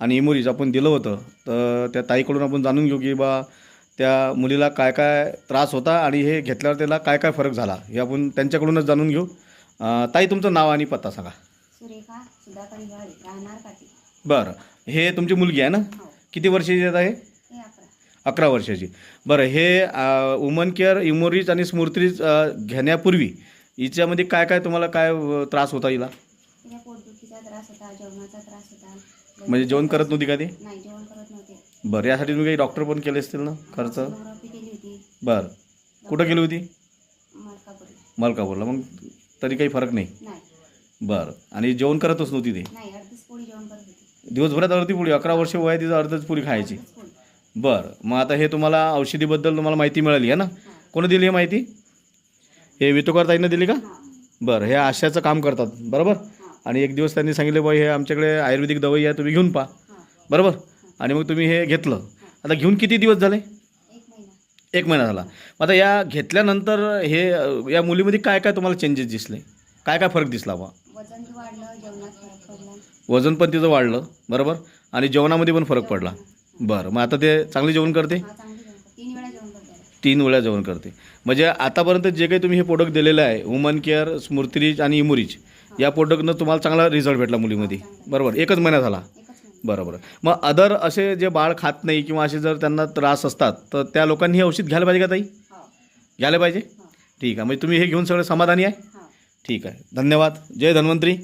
आणि इमोरीज आपण दिलं होतं. तर त्या ताईकडून आपण जाणून घेऊ की बा त्या मुलीला काय काय त्रास होता आणि हे घेतल्यावर त्याला काय काय फरक झाला हे आपण त्यांच्याकडूनच जाणून घेऊ. ताई तुमचं नाव आणि पत्ता सांगा. सुरेखा सुधाकर हिवाळे राहणार काठी बरं. हे तुमची मुलगी आहे ना? हो. किती वर्षाची आहे हे अकरा. वर्षाची. बरं हे वुमन केअर इमोरीज आणि स्मृतीज अ, घेण्यापूर्वी हिच्यामध्ये काय काय तुम्हाला काय त्रास होता हिला? पोटदुखीचा त्रास होता जेवणाचा त्रास होता. म्हणजे जेवण करत नव्हती का ते? नाही जेवण करत नव्हते. बरं यासाठी तुम्ही काही डॉक्टर पण केले असतील ना खर्च? सोनोग्राफी केली होती. बरं. कुठं गेली होती? मलकापूरला. मलकापूरला. मग तरी काही फरक नाही. नाही. बरं. आणि जेवण करतच नव्हती ते? नाही अर्धीच पोळी जेवण करत होती. दिवसभरात अर्धी पुडी अकरा वर्ष वय आहे तिचं अर्धच पुरी खायची. पोळी. बरं. मग आता हे तुम्हाला औषधीबद्दल तुम्हाला माहिती मिळाली आहे ना? हां. कोणी दिली ही माहिती? हे वितुकार ताईनं दिली का? हां. बरं हे आशाचं काम करतात. बरोबर? हां आणि एक दिवस त्यांनी सांगितले बाई हे आमच्याकडे आयुर्वेदिक दवाई आहे तुम्ही घेऊन पहा बरोबर? आणि मग तुम्ही हे घेतलं. आता घेऊन किती दिवस झाले? एक महिना झाला. मग आता या घेतल्यानंतर हे या मुलीमध्ये काय काय तुम्हाला चेंजेस दिसले? काय काय फरक दिसला बा वजन पण तिचं वाढलं बरोबर? आणि जेवणामध्ये पण फरक पडला. बरं मग आता ते चांगले जेवण करते? तीन वेळा जेवण करते. म्हणजे आतापर्यंत जे काही तुम्ही हे प्रोडक्ट दिलेलं आहे वुमन केअर स्मृतिरीज आणि इमुरीज या प्रोडक्टनं तुम्हाला चांगला रिझल्ट भेटला मुलीमध्ये. बरोबर? एकच महिना झाला. एकच महिना बरं बरं मग अदर असे जे बाळ खात नाही किंवा असे जर त्यांना त्रास असतात तर त्या लोकांनी हे औषध घ्यायला पाहिजे का ताई? हो. घ्यायला पाहिजे? हो. ठीक आहे. म्हणजे तुम्ही हे घेऊन सगळं समाधानी आहे? हो. ठीक आहे. धन्यवाद. जय धन्वंतरी.